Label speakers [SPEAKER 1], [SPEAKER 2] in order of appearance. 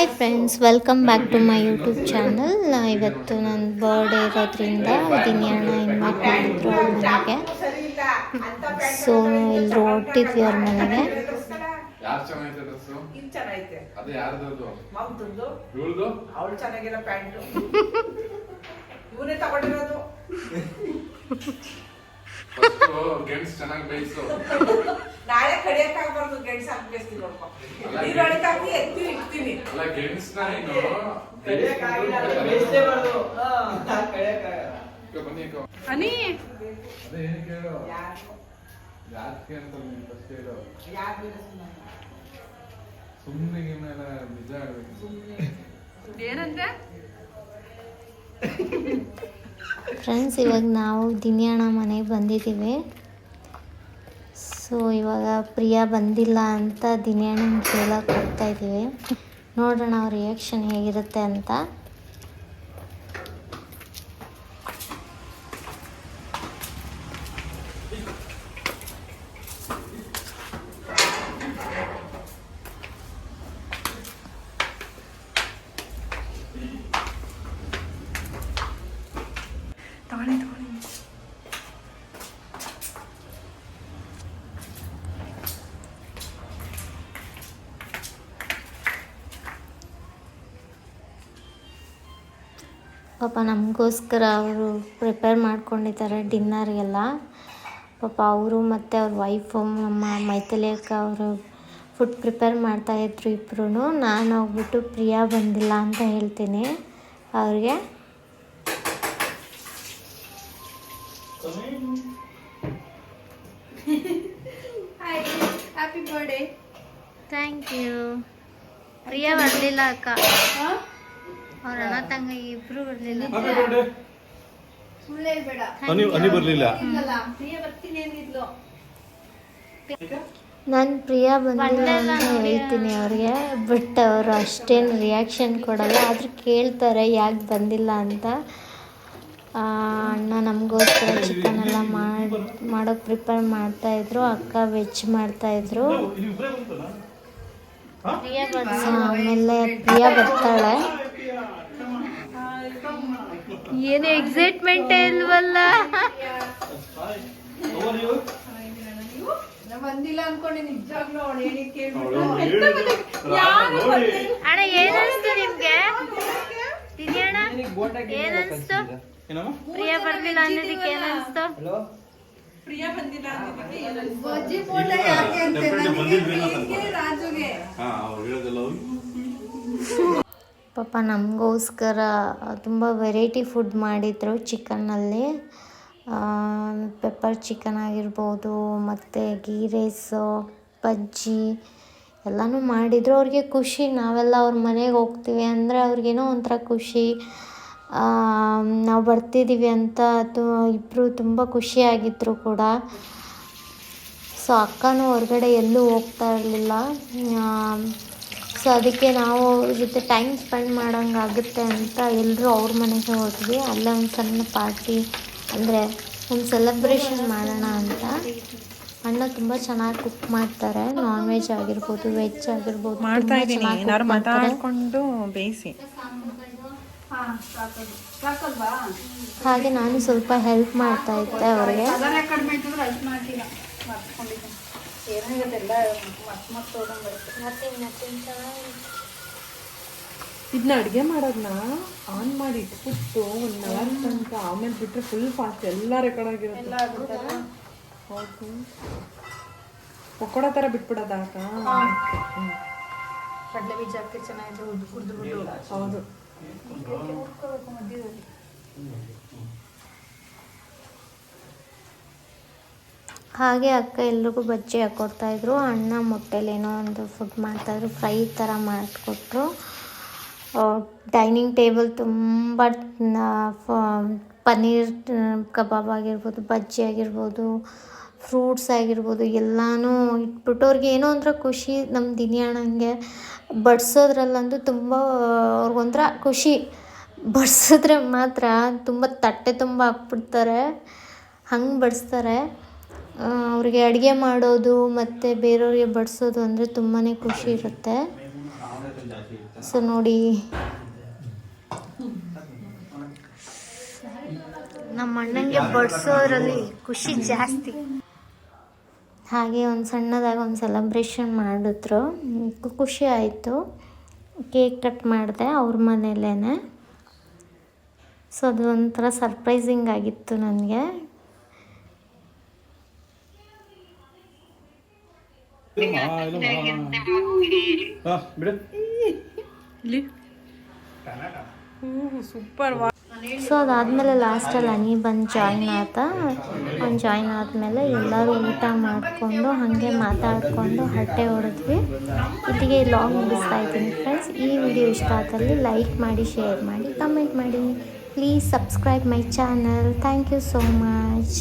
[SPEAKER 1] Hi friends welcome back to my YouTube channel ಇವತ್ತು ನನ್ನ birthday ಇರೋದ್ರಿಂದ ದಿನ್ಯಾಣ ಇನ್ವೈಟ್ ಮಾಡಿದ್ರು ಅವ್ರ ಮನೆಗೆ. ಸೊ ಎಲ್ಲರೂ ಹೊಟ್ಟಿದ್ವಿ ಅವ್ರ ಮನೆಗೆ.
[SPEAKER 2] ಗೆಣ್ಸ್ ಚೆನ್ನಾಗಿ ಬೇಯಿಸು.
[SPEAKER 3] ನಾಳೆ ಕಡಿಯಕ್ಕಾಗ್ಬಾರ್ದು ಗೆಣ್ ಸಾಕು ಬೇಯಿಸ್ತೀನಿ ನೋಡ್ಕೊ.
[SPEAKER 2] ಅಲ್ಲ,
[SPEAKER 3] ನೀರು ಅಡಿಕಾಕಿ ಎತ್ತಿ ಇಡ್ತೀನಿ.
[SPEAKER 2] ಅಲ್ಲ ಗೆಣ್ಸ್ನ ನೀನು
[SPEAKER 4] ಕಡಿಯಕ್
[SPEAKER 2] ಆಗಿಲ್ಲ
[SPEAKER 4] ಬೇಯಿಸ್ಲೇಬಾರ್ದು. ಹಾ, ಕಡಿಯಕ್ಕಾಗಲ್ಲ.
[SPEAKER 2] ಇಕ್ಕ ಬನ್ನಿ
[SPEAKER 3] ಅನಿ
[SPEAKER 2] ಅದೇ ಏನು ಕೇಳು?
[SPEAKER 3] ಯಾರು?
[SPEAKER 2] ಯಾಕೆ ಅಂತ ನೀನು ಫಸ್ಟ್ ಹೇಳು ಸುಮ್ಮನೆ ಮೇಲೆ ನಿಜ ಹೇಳ್ಬೇಕು.
[SPEAKER 3] ಏನಂತೆ
[SPEAKER 1] ಫ್ರೆಂಡ್ಸ್ ಇವಾಗ ನಾವು ದಿನ್ಯಾಣ ಮನೆಗೆ ಬಂದಿದ್ದೀವಿ. ಸೊ ಇವಾಗ ಪ್ರಿಯಾ ಬಂದಿಲ್ಲ ಅಂತ ದಿನಿಯಣ್ಣನ ಕೇಳಕ್ಕೆ ಹೋಗ್ತಾ ಇದ್ದೀವಿ. ನೋಡೋಣ ಅವ್ರ ರಿಯಾಕ್ಷನ್ ಹೇಗಿರುತ್ತೆ ಅಂತ. ಪಾಪ ನಮಗೋಸ್ಕರ ಅವರು ಪ್ರಿಪೇರ್ ಮಾಡ್ಕೊಂಡಿದ್ದಾರೆ ಡಿನ್ನರ್ಗೆಲ್ಲ ಪಾಪ ಅವರು ಮತ್ತು ಅವ್ರ ವೈಫು ನಮ್ಮ ಮೈಥಿಲೇಕ ಅವರು ಫುಡ್ ಪ್ರಿಪೇರ್ ಮಾಡ್ತಾಯಿದ್ರು ಇಬ್ಬರೂ ನಾನು ಹೋಗ್ಬಿಟ್ಟು ಪ್ರಿಯಾ ಬಂದಿಲ್ಲ ಅಂತ ಹೇಳ್ತೀನಿ. ಅವ್ರಿಗೆ. ಥ್ಯಾಂಕ್ ಯು ಪ್ರಿಯಾ ಬರಲಿಲ್ಲ ಅಕ್ಕ. ಅವ್ರ ಅಣ್ಣ ತಂಗ ಇಬ್ರು ಬರಲಿಲ್ಲ.
[SPEAKER 5] ಸುಳ್ಳು ಇಲ್ಲಲ್ಲ ಪ್ರಿಯ ಬರ್ತೀನಿ ಅಂದಿದ್ಲು.
[SPEAKER 1] ನಾನು ಪ್ರಿಯಾ ಬಂದಿಲ್ಲ ಅಂತ ಹೇಳ್ತೀನಿ ಅವ್ರಿಗೆ ಬಟ್ ಅವರು ಅಷ್ಟೇನು ರಿಯಾಕ್ಷನ್ ಕೊಡಲ್ಲ ಆದರೂ ಕೇಳ್ತಾರೆ ಯಾಕೆ ಬಂದಿಲ್ಲ ಅಂತ. ಅಣ್ಣ ನಮಗೋಸ್ಕರ ಚಿಕನ್ ಎಲ್ಲ ಮಾಡಿ ಮಾಡೋಕ್ಕೆ ಪ್ರಿಪೇರ್ ಮಾಡ್ತಾಯಿದ್ರು ಅಕ್ಕ ವೆಜ್ ಮಾಡ್ತಾಯಿದ್ರು ಆಮೇಲೆ ಪ್ರಿಯಾ ಬರ್ತಾಳೆ. ಏನು ಎಕ್ಸೈಟ್ಮೆಂಟ್ ಇಲ್ವಲ್ಲ.
[SPEAKER 5] ಬಂದಿಲ್ಲ ಅನ್ಕೊಂಡೆ ನಿಜಾಗ್ಲೂ ಅವಳು ಹೇಳಿ
[SPEAKER 1] ಅಣ್ಣ ಏನನ್ಸ್ತು? ನಿಮ್ಗೆ ಪ್ರಿಯಾ ಬರ್ಲಿಲ್ಲ ಅನ್ನೋದಕ್ಕೆ
[SPEAKER 3] ಪ್ರಿಯಾ ಬಂದಿಲ್ಲ.
[SPEAKER 5] ರಾಜುಗೆ
[SPEAKER 1] ಪಾಪ ನಮಗೋಸ್ಕರ ತುಂಬ ವೆರೈಟಿ ಫುಡ್ ಮಾಡಿದರು ಚಿಕನ್ನಲ್ಲಿ. ಪೆಪ್ಪರ್ ಚಿಕನ್ ಆಗಿರ್ಬೋದು, ಮತ್ತು ಗೀ ರೈಸು, ಬಜ್ಜಿ ಎಲ್ಲನೂ ಮಾಡಿದರು. ಅವ್ರಿಗೆ ಖುಷಿ, ನಾವೆಲ್ಲ ಅವ್ರ ಮನೆಗೆ ಹೋಗ್ತೀವಿ ಅಂದರೆ ಅವ್ರಿಗೇನೋ ಒಂಥರ ಖುಷಿ. ನಾವು ಬರ್ತಿದ್ದೀವಿ ಅಂತ ತು ಇಬ್ಬರು ತುಂಬ ಖುಷಿಯಾಗಿದ್ದರು ಕೂಡ. ಸೊ, ಅಕ್ಕನೂ ಹೊರಗಡೆ ಎಲ್ಲೂ ಹೋಗ್ತಾ ಇರಲಿಲ್ಲ. ಸೊ ಅದಕ್ಕೆ ನಾವು ಅವ್ರ ಜೊತೆ ಟೈಮ್ ಸ್ಪೆಂಡ್ ಮಾಡೋಂಗಾಗುತ್ತೆ ಅಂತ ಎಲ್ಲರೂ ಅವ್ರ ಮನೆಗೆ ಹೋದ್ವಿ. ಅಲ್ಲೇ ಒಂದು ಸಣ್ಣ ಪಾರ್ಟಿ ಅಂದರೆ ಒಂದು ಸೆಲೆಬ್ರೇಷನ್ ಮಾಡೋಣ ಅಂತ. ಅಣ್ಣ ತುಂಬ ಚೆನ್ನಾಗಿ ಕುಕ್ ಮಾಡ್ತಾರೆ. ನಾನ್ ವೆಜ್ ಆಗಿರ್ಬೋದು ವೆಜ್ ಆಗಿರ್ಬೋದು
[SPEAKER 3] ಮಾಡ್ತಾ ಇದ್ದೀನಿ. ಮಾತಾಡ್ಕೊಂಡು ಬೇಯಿಸಿ.
[SPEAKER 1] ಹಾಗೆ ನಾನು ಸ್ವಲ್ಪ ಹೆಲ್ಪ್ ಮಾಡ್ತಾ ಇದ್ದೆ ಅವ್ರಿಗೆ.
[SPEAKER 5] ಏನಾಗತ್ತೆಲ್ಲ ಮಸ್ತ್ ಮಸ್ತ್ ಬರುತ್ತೆ.
[SPEAKER 3] ಇದನ್ನ ಅಡುಗೆ ಮಾಡೋದನ್ನ ಆನ್ ಮಾಡಿ ಇಟ್ಬಿಟ್ಟು ಒಂದು ಅವರ್ ತನಕ ಆಮೇಲೆ ಬಿಟ್ಟರೆ ಫುಲ್ ಫಾಸ್ಟ್ ಎಲ್ಲ ರೆಕಾರ್ಡ್ ಆಗಿರುತ್ತೆ.
[SPEAKER 5] ಎಲ್ಲ ಆಗುತ್ತಲ್ಲ
[SPEAKER 3] ಹೌದು. ಪಕೋಡ ಥರ ಬಿಟ್ಬಿಡೋದ ಅಕ್ಕ?
[SPEAKER 5] ಕಡಲೆ ಬೀಜ ಹಾಕಿ ಚೆನ್ನಾಗಿದೆ ಉದ್ದು ಬಿಟ್ಟು
[SPEAKER 3] ಹೌದು.
[SPEAKER 1] ಹಾಗೆ ಅಕ್ಕ ಎಲ್ರಿಗೂ ಬಜ್ಜಿ ಹಾಕ್ಕೊಡ್ತಾಯಿದ್ರು ಅಣ್ಣ ಮೊಟ್ಟೆಲಿ ಏನೋ ಒಂದು ಫುಡ್ ಮಾಡ್ತಾಯಿದ್ರು. ಫ್ರೈ ಥರ ಮಾಡಿಕೊಟ್ರು. ಡೈನಿಂಗ್ ಟೇಬಲ್ ತುಂಬ ಪನ್ನೀರ್ ಕಬಾಬ್ ಆಗಿರ್ಬೋದು, ಬಜ್ಜಿ ಆಗಿರ್ಬೋದು ಫ್ರೂಟ್ಸ್ ಆಗಿರ್ಬೋದು, ಎಲ್ಲನೂ ಇಟ್ಬಿಟ್ಟು ಅವ್ರಿಗೆ ಏನೋ ಒಂಥರ ಖುಷಿ. ನಮ್ಮ ದಿನ್ಯಾಣಂಗೆ ಬಡಿಸೋದ್ರಲ್ಲಂತೂ ತುಂಬ ಅವ್ರಿಗೊಂಥರ ಖುಷಿ. ಬಡಿಸಿದ್ರೆ ಮಾತ್ರ ತುಂಬ ತಟ್ಟೆ ತುಂಬ ಹಾಕ್ಬಿಡ್ತಾರೆ. ಹಂಗೆ ಬಡಿಸ್ತಾರೆ. ಅವ್ರಿಗೆ ಅಡುಗೆ ಮಾಡೋದು ಮತ್ತು ಬೇರೆಯವ್ರಿಗೆ ಬಡಿಸೋದು ಅಂದರೆ ತುಂಬಾ ಖುಷಿ ಇರುತ್ತೆ. ಸೊ ನೋಡಿ. ನಮ್ಮ ಅಣ್ಣನಿಗೆ ಬಡಿಸೋದ್ರಲ್ಲಿ ಖುಷಿ ಜಾಸ್ತಿ. ಹಾಗೆ ಒಂದು ಸಣ್ಣದಾಗಿ ಒಂದು ಸೆಲೆಬ್ರೇಷನ್ ಮಾಡಿದ್ರು. ಖುಷಿ ಆಯಿತು. ಕೇಕ್ ಕಟ್ ಮಾಡಿದೆ ಅವ್ರ ಮನೇಲೇ ಸೊ ಅದು ಒಂಥರ ಸರ್ಪ್ರೈಸಿಂಗ್ ಆಗಿತ್ತು ನನಗೆ.
[SPEAKER 6] ಬಿಡು
[SPEAKER 3] ಇಲ್ಲಿ ಸೂಪರ್ ವಾ
[SPEAKER 1] ಸೊ ಅದಾದಮೇಲೆ ಲಾಸ್ಟಲ್ಲಿ ಅನಿ ಬಂದು ಜಾಯ್ನ್ ಆತ. ಅವ್ನು ಜಾಯ್ನ್ ಆದಮೇಲೆ ಎಲ್ಲರೂ ಊಟ ಮಾಡಿಕೊಂಡು ಹಾಗೆ ಮಾತಾಡಿಕೊಂಡು ಹಟ್ಟೆ ಹೊಡೆದ್ವಿ ಇಲ್ಲಿಗೆ ಲಾಂಗ್ ಮುಗಿಸ್ತಾ ಇದ್ದೀನಿ ಫ್ರೆಂಡ್ಸ್ ಈ ವಿಡಿಯೋ ಇಷ್ಟ ಆದಲ್ಲಿ ಲೈಕ್ ಮಾಡಿ ಶೇರ್ ಮಾಡಿ ಕಮೆಂಟ್ ಮಾಡಿ. Please subscribe my channel thank you so much